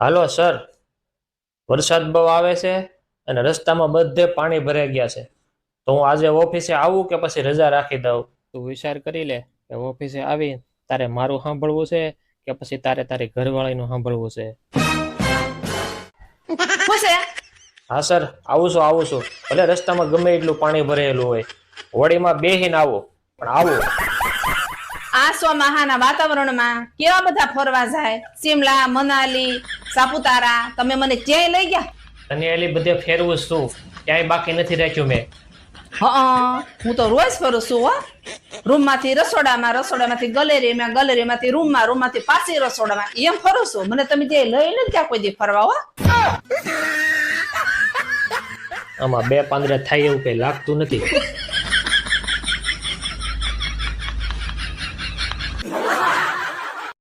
Hello sir. વરસાદ બહુ આવે છે અને રસ્તામાં બધે પાણી ભરાઈ ગયા છે. તો હું આજે ઓફિસે આવું કે પછી રજા રાખી દઉં? તું વિચાર કરી લે કે ઓફિસે આવી તારે મારું સાંભળવું છે કે પછી તારે તારી ઘરવાળીનું સાંભળવું છે? હા સર. આવું છું આવું છું. ભલે રસ્તામાં ગમે એટલું પાણી ભરેલું હોય. હોળીમાં બેહીને આવું પણ આવું. આ મહાના વાતાવરણમાં કેવા બધા ફરવા જાય? સિમલા મનાલી સાપુતારા તમે મને ક્યાંય લઈ ગયા? તને એલી બધે ફેરવું છું ક્યાંય બાકી નથી રાખ્યું મેં. હા હું તો રોજ ફરું છું હો. રૂમમાંથી રસોડામાં રસોડામાંથી ગલેરીમાં ગલેરીમાંથી રૂમમાં રૂમમાંથી પાછી રસોડામાં. એમ ફરું છું. મને તમે જે લઈ નથી ગયા કોઈ દી ફરવા હો. આમાં બે પાંદડા થાય એવું કઈ લાગતું નથી.